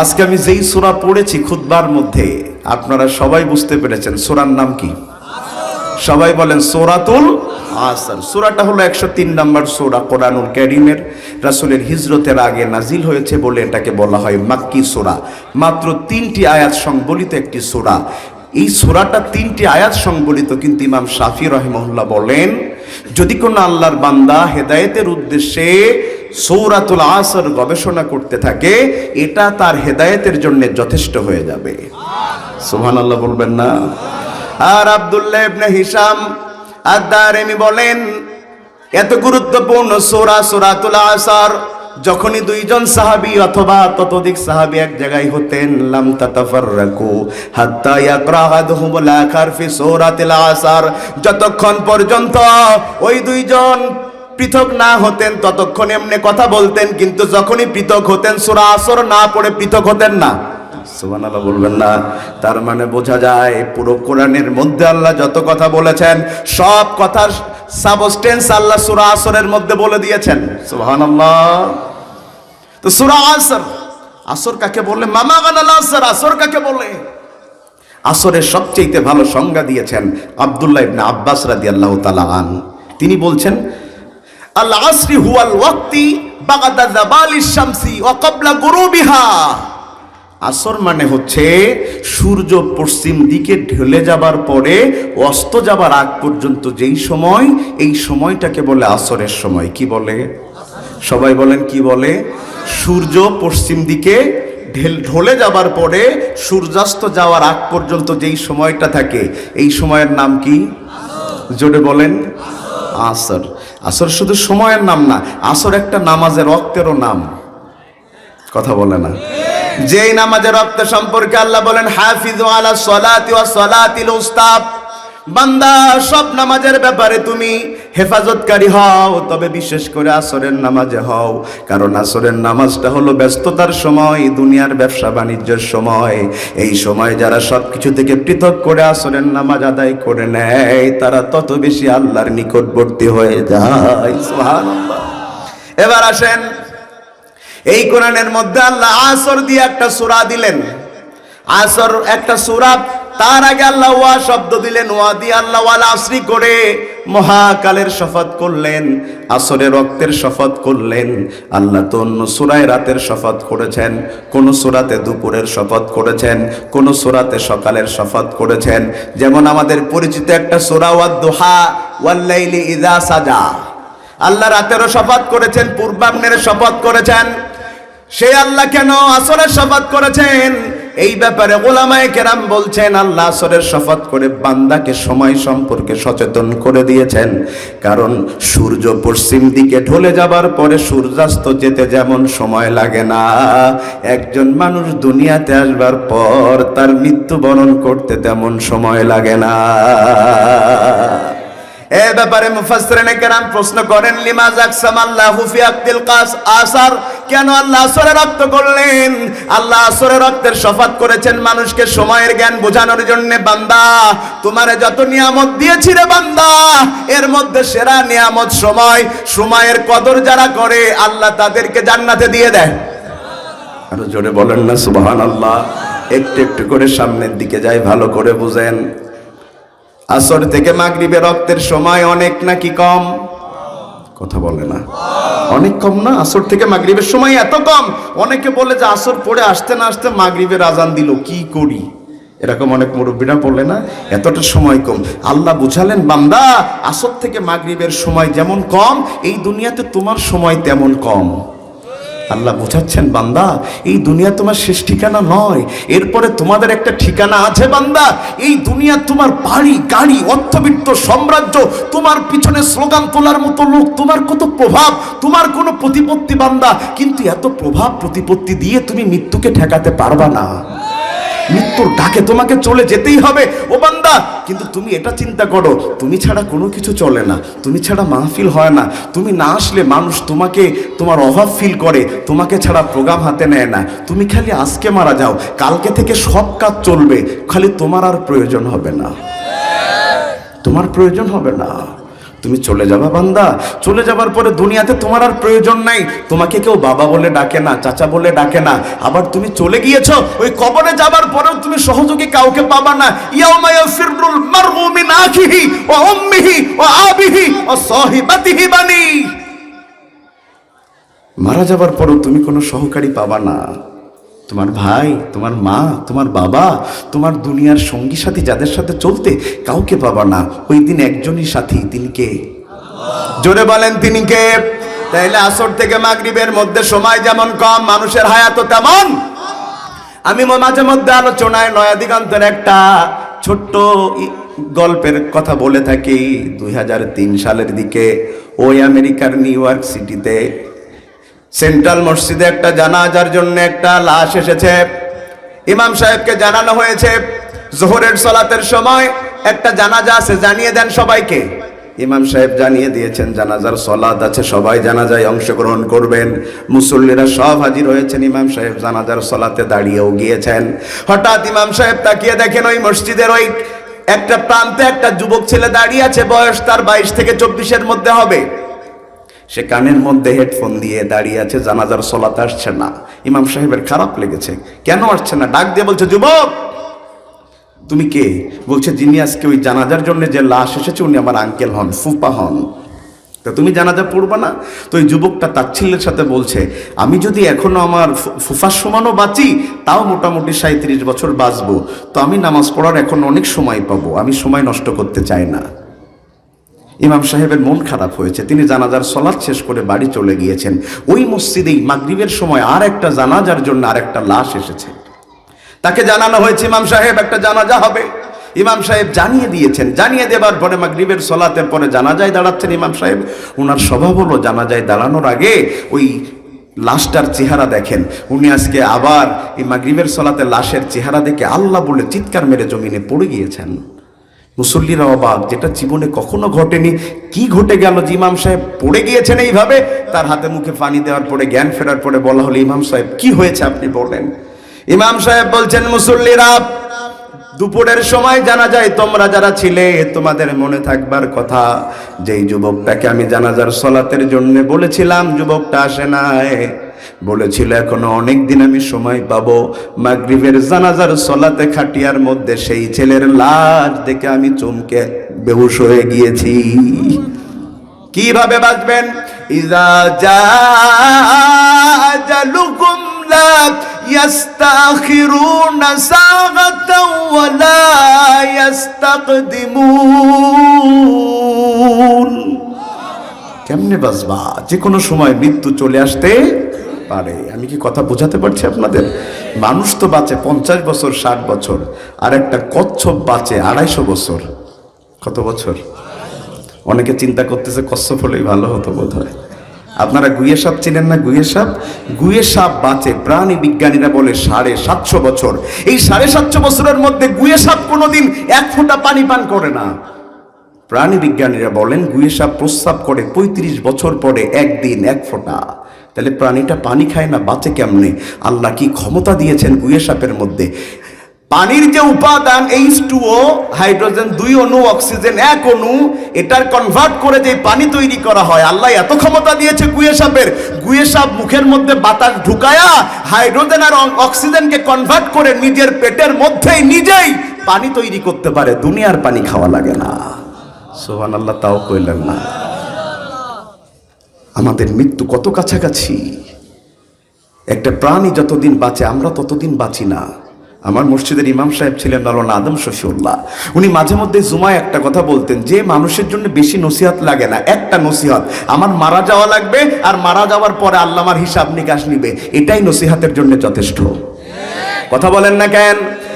আজকে আমি যেই সোরা পড়েছি খুতবার মধ্যে, আপনারা সবাই বুঝতে পেরেছেন সোরার নাম কি? সবাই বলেন সোরাতুল আসর। সোরাটা হলো একশো তিন নম্বর সোরা কোরআনুল ক্যারিমের রাসুলের হিজরতের আগে নাজিল হয়েছে বলে এটাকে বলা হয় মাক্কি সোরা। মাত্র তিনটি আয়াত সংবলিত একটি সোরা। এই সোরাটা তিনটি আয়াত সংবলিত কিন্তু ইমাম শাফি রহমহুল্লাহ বলেন, যদি কোনো আল্লাহর বান্দা হেদায়েতের উদ্দেশ্যে সৌরাতুল আসর গবেষণা করতে থাকে, এটা তার হেদায়েতের জন্য যথেষ্ট হয়ে যাবে। সুবহান আল্লাহ বলবেন না? আর আব্দুল্লাহ ইবনে হিসাম আদ-দারিমি বলেন, এত গুরুত্বপূর্ণ সূরা সূরাতুল আসর, যখনই দুইজন সাহাবি অথবা ততোধিক সাহাবি এক জায়গায় হতেন, লাম তাতাফাররাকু হাত্তা ইয়াকরা আহাদুহুমুল আখার ফি সূরাতিল আসর, যতক্ষণ পর্যন্ত ওই দুইজন পৃথক না হতেন ততক্ষণ এমনি কথা বলতেন কিন্তু যখনই পৃথক হতেন সুরা আসর না পড়ে পৃথক হতেন না। সুবহানাল্লাহ বলবেন না। তার মানে বোঝা যায় পুরো কোরআনের মধ্যে আল্লাহ যত কথা বলেছেন সব কথার সাবস্টেন্স আল্লাহ সূরা আসরের মধ্যে বলে দিয়েছেন। সুবহানাল্লাহ। তো সূরা আসর আসর কাকে বলে মামা গানাল আসর আসর কাকে বলে? আসরের সবচেয়ে ভালো সংজ্ঞা দিয়েছেন আব্দুল্লাহ ইবনে আব্বাস রাদিয়াল্লাহু তাআলা আন। তিনি বলছেন আল হুয়াল ওয়াক্তি বাগাদা জাবালিশ শামসি ওয়া ক্বাবলা গুরুবিহা। আসর মানে হচ্ছে সূর্য পশ্চিম দিকে ঢলে যাবার পরে অস্ত যাবার আগ পর্যন্ত যেই সময়, এই সময়টাকে বলে আসরের সময়। কি বলে? সবাই বলেন কি বলে? সূর্য পশ্চিম দিকে ঢেল ঢলে যাবার পরে সূর্যাস্ত যাওয়ার আগ পর্যন্ত যেই সময়টা থাকে, এই সময়ের নাম কি? জোরে বলেন, আসর। আসর শুধু সময়ের নাম না, আসর একটা নামাজের রক্তেরও নাম। কথা বলে না। যেই নামাজের রক্ত সম্পর্কে আল্লাহ বলেন, হাফিজ আলা সলাতি ওয়া সলাতিল উস্তাব বান্দা, সব নামাজের ব্যাপারে তুমি হেফাজতকারী হও, তবে বিশেষ করে আসরের নামাজে হও, কারণ আসরের নামাজটা হলো ব্যস্ততার সময়, দুনিয়ার ব্যবসা বাণিজ্যের সময়। এই সময় যারা সব কিছু থেকে পৃথক করে আসরের নামাজ আদায় করে নেয়, তারা তত বেশি আল্লাহর নিকটবর্তী হয়ে যায়। এবার আসেন, এই কোরআনের মধ্যে আল্লাহ আসর দিয়ে একটা সুরা দিলেন। আসর একটা সূরা তার আগে আল্লাহ ওয়া শব্দ দিলেন, ওয়া দিয়ে আল্লাহ আসরি করে মহাকালের শপথ করলেন আসরে রক্তের শপথ করলেন। আল্লাহ তো অন্য সুরায় রাতের শপথ করেছেন, কোন সুরাতে দুপুরের শপথ করেছেন, কোন সুরাতে সকালের শপথ করেছেন। যেমন আমাদের পরিচিত একটা সূরা ওয়াদ দুহা ওয়াল্লাইলি ইযা সাজা। আল্লাহ রাতেরও শপথ করেছেন, পূর্বাহ্নের শপথ করেছেন। সেই আল্লাহ কেন আসরের শপথ করেছেন? এই ব্যাপারে ওলামায়ে কেরাম বলছেন, আল্লাহ আসরের শপথ করে বান্দাকে সময় সম্পর্কে সচেতন করে দিয়েছেন। কারণ সূর্য পশ্চিম দিকে ঢলে যাবার পরে সূর্যাস্ত যেতে যেমন সময় লাগে না। একজন মানুষ দুনিয়াতে আসবার পর তার মৃত্যুবরণ করতে তেমন সময় লাগে না। এ ব্যাপারে কেরাম প্রশ্ন করেন ফি কাস আসার? কেন আল্লাহ আসরে রক্ত করলেন? আল্লাহ আসরে রক্তের শপথ করেছেন মানুষকে সময়ের জ্ঞান বোঝানোর জন্য। বান্দা, তোমারে যত নিয়ামত দিয়েছি রে বান্দা, এর মধ্যে সেরা নিয়ামত সময়, সময়ের কদর যারা করে, আল্লাহ তাদেরকে জান্নাতে দিয়ে দেয়। আরও জোরে বলেন না, সুবহানাল্লাহ। একটু একটু করে সামনের দিকে যাই, ভালো করে বুঝেন। আসর থেকে মাগরিবে রক্তের সময় অনেক নাকি কম? কথা বলে না। অনেক কম না, আসর থেকে মাগরিবের সময় এত কম। অনেকে বলে যে আসর পড়ে আসতে না আসতে মাগরিবের আজান দিল, কি করি? এরকম অনেক মুরব্বীরা বলে না, এতটা সময় কম। আল্লাহ বুঝালেন, বান্দা, আসর থেকে মাগরিবের সময় যেমন কম, এই দুনিয়াতে তোমার সময় তেমন কম। আল্লাহ বোঝাচ্ছেন, বান্দা, এই দুনিয়া তোমার শেষ ঠিকানা নয়। এরপরে তোমাদের একটা ঠিকানা আছে, বান্দা, এই দুনিয়া তোমার বাড়ি, গাড়ি, অর্থবিত্ত, সাম্রাজ্য, তোমার পিছনে স্লোগান তোলার মতো লোক, তোমার কত প্রভাব, তোমার কোনো প্রতিপত্তি, বান্দা, কিন্তু এত প্রভাব, প্রতিপত্তি দিয়ে তুমি মৃত্যুকে ঠেকাতে পারবা না। মৃত্যুর ডাকে তোমাকে চলে যেতেই হবে, ও বান্দা। কিন্তু তুমি এটা চিন্তা করো, তুমি ছাড়া কোনো কিছু চলে না, তুমি ছাড়া মাহফিল হয় না। তুমি না আসলে মানুষ তোমাকে, তোমার অভাব ফিল করে, তোমাকে ছাড়া প্রোগ্রাম হাতে নেয় না। তুমি খালি আজকে মারা যাও, কালকে থেকে সব কাজ চলবে, খালি তোমার আর প্রয়োজন হবে না। তোমার প্রয়োজন হবে না। তুমি চলে যাবা বান্দা। চলে যাবার পরে দুনিয়াতে তোমার আর প্রয়োজন নাই। তোমাকে কেউ বাবা বলে ডাকে না, চাচা বলে ডাকে না। আবার তুমি চলে গিয়েছো, ওই কবরে যাবার পরেও তুমি সহযোগী কাউকে পাবা না। ইয়াউমা ইয়াফিরুল মারউ মিন আখিহি ওয়া উম্মিহি ওয়া আবিহি ওয়া সাহিবাতিহি বানি। মারা যাবার পরেও তুমি কোনো সহকারী পাবা না। তোমার ভাই, তোমার মা, তোমার বাবা, তোমার দুনিয়ার সঙ্গী সাথী যাদের সাথে চলতে কাউকে পাবা না। ওই দিন একজনই সাথী, তিনি কে? জোরে বলেন, তিনি কে? তাইলে আসর থেকে মাগরিবের মধ্যে সময় যেমন কম, মানুষের হায়াতও তেমন। আমি মাঝে মধ্যে আলোচনায় নয়া দিগন্তের একটা ছোট্ট গল্পের কথা বলে থাকি। দুই হাজার তিন সালের দিকে ওই আমেরিকার নিউ ইয়র্ক সিটিতে সেন্ট্রাল মসজিদে একটা জানাজার জন্য একটা লাশ এসেছে। ইমাম সাহেবকে জানানো হয়েছে, জোহরের সলাতের সময় একটা জানাজা আছে, জানিয়ে দেন সবাইকে। ইমাম সাহেব জানিয়ে দিয়েছেন, জানাজার সলাদ আছে, সবাই জানাজায় অংশগ্রহণ করবেন। মুসল্লিরা সব হাজির হয়েছেন, ইমাম সাহেব জানাজার সলাতে দাঁড়িয়েও গিয়েছেন। হঠাৎ ইমাম সাহেব তাকিয়ে দেখেন ওই মসজিদের ওই একটা প্রান্তে একটা যুবক ছেলে দাঁড়িয়ে আছে, বয়স তার বাইশ থেকে চব্বিশের মধ্যে হবে। সে কানের মধ্যে হেডফোন দিয়ে দাঁড়িয়ে আছে, জানাজার সলাতে আসছে না। ইমাম সাহেবের খারাপ লেগেছে। কেন আসছে না? ডাক দিয়ে বলছে, যুবক! তুমি কে? বলছে, যিনি আজকে ওই জানাজার জন্য যে লাশ এসেছে, উনি আমার আঙ্কেল হন ফুপা হন। তা তুমি জানাজা পড়বা না? তো ওই যুবকটা তাচ্ছিল্যের সাথে বলছে, আমি যদি এখনও আমার ফুফার সমানও বাঁচি, তাও মোটামুটি সাঁত্রিশ বছর বাঁচবো। তো আমি নামাজ পড়ার এখন অনেক সময় পাবো, আমি সময় নষ্ট করতে চাই না। ইমাম সাহেবের মন খারাপ হয়েছে। তিনি জানাজার সলাৎ শেষ করে বাড়ি চলে গিয়েছেন। ওই মসজিদেই মাগরিবের সময় আর একটা জানাজার জন্য আর একটা লাশ এসেছে। তাকে জানানো হয়েছে, ইমাম সাহেব, একটা জানাজা হবে। ইমাম সাহেব জানিয়ে দিয়েছেন। জানিয়ে দেবার পরে মাগরিবের সলাতের পরে জানাজায় দাঁড়াচ্ছেন ইমাম সাহেব। ওনার স্বভাব হলো, জানাজায় দাঁড়ানোর আগে ওই লাশটার চেহারা দেখেন। উনি আজকে আবার এই মাগরিবের সলাতে লাশের চেহারা দেখে আল্লাহ বলে চিৎকার মেরে জমিনে পড়ে গিয়েছেন। মুসল্লিরা অবাক যেটা জীবনে কখনো ঘটেনি। কি ঘটে গেল? যে ইমাম সাহেব পড়ে গিয়েছেন এইভাবে? তার হাতে মুখে পানি দেওয়ার পরে, জ্ঞান ফেরার পরে বলা হলো, ইমাম সাহেব, কি হয়েছে আপনি বলেন ইমাম সাহেব বলছেন, মুসল্লিরা, দুপুরের সময় জানা যায়, তোমরা যারা ছিলে, তোমাদের মনে থাকবার কথা। যেই যুবকটাকে আমি জানাজার সলাতের জন্য বলেছিলাম, যুবকটা আসে নাই। বলেছিল, এখনও অনেক দিন আমি সময় পাবো। মাগরিবের জানাজার সলাতে খাটিয়ার মধ্যে সেই ছেলের লাশ দেখে আমি চমকে বেহুশ হয়ে গিয়েছি। কীভাবে বাঁচবেন? ইজা জালুকুম লা ওয়া লা ইয়াস্তাকদিমুন। কেমনে বাঁচবা? যে কোনো সময় মৃত্যু চলে আসতে পারে। আমি কি কথা বোঝাতে পারছি আপনাদের? মানুষ তো বাঁচে পঞ্চাশ বছর, ষাট বছর, আর একটা কচ্ছপ বাঁচে আড়াইশো বছর। কত বছর? অনেকে চিন্তা করতেছে কচ্ছপ হলেই ভালো হতো বোধ হয় আপনারা গুয়ে সাপ চিনেন না গুয়ে সাপ? গুয়ে সাপ বাঁচে, প্রাণী বিজ্ঞানীরা বলে সাড়ে সাতশো বছর। এই সাড়ে সাতশো বছরের মধ্যে গুয়ে সাপ কোনোদিন এক ফোঁটা পানি পান করে না। প্রাণী বিজ্ঞানীরা বলেন গুয়ে সাপ প্রস্রাব করে পঁয়ত্রিশ বছর পরে একদিন এক ফোঁটা। তাহলে প্রাণীটা পানি খায় না, বাঁচে কেমনে? আল্লাহ কি ক্ষমতা দিয়েছেন গুয়ে সাপের মধ্যে? পানির যে উপাদান এইচ টু ও হাইড্রোজেন দুই অণু, অক্সিজেন এক অণু, এটার কনভার্ট করে যে পানি তৈরি করা হয়, আল্লাহ এত ক্ষমতা দিয়েছে গুয়ে সাপের। গুয়ে সাপ মুখের মধ্যে বাতাস ঢুকায়া হাইড্রোজেন আর অক্সিজেনকে কনভার্ট করে নিজের পেটের মধ্যেই, নিজেই পানি তৈরি করতে পারে। দুনিয়ার পানি খাওয়া লাগে না। সোহান আল্লাহ তাও কইলেন না। আমাদের মৃত্যু কত কাছাকাছি? একটা প্রাণী যতদিন বাঁচে, আমরা ততদিন বাঁচি না। আমার মসজিদের ইমাম সাহেব ছিলেন লালন আদম শফিউল্লাহ। উনি মাঝে মধ্যে জুমায় একটা কথা বলতেন, যে মানুষের জন্য বেশি নসিহত লাগে না, একটা নসিহত। আমার মারা যাওয়া লাগবে আর মারা যাওয়ার পরে আল্লাহ আমার হিসাব নিকাশ নিবে। এটাই নসিহাতের জন্য যথেষ্ট। কথা বলেন না কেন?